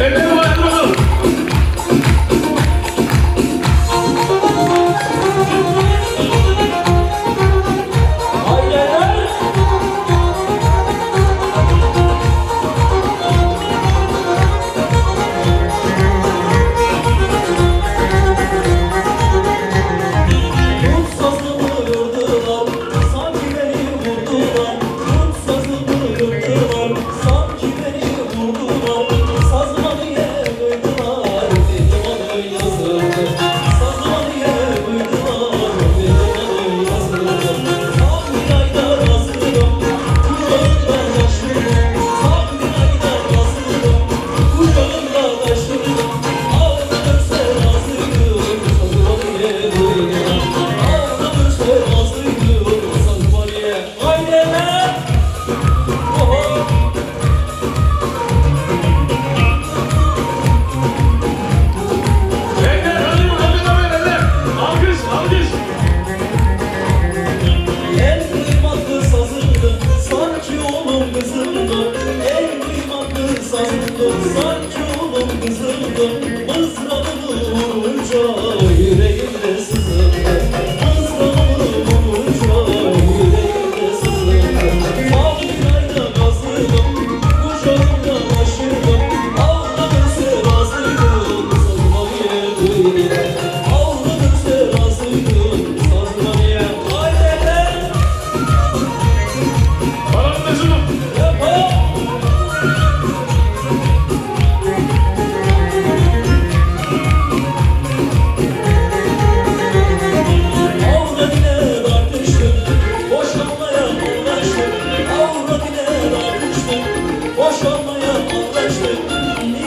Amen. Kızıldım sancılım kızıldım Mızrabını yüreğimde sızıldı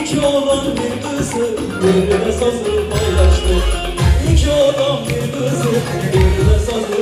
İki adam bir kızı Birine sazı paylaştı İki adam bir kızı Birine sazı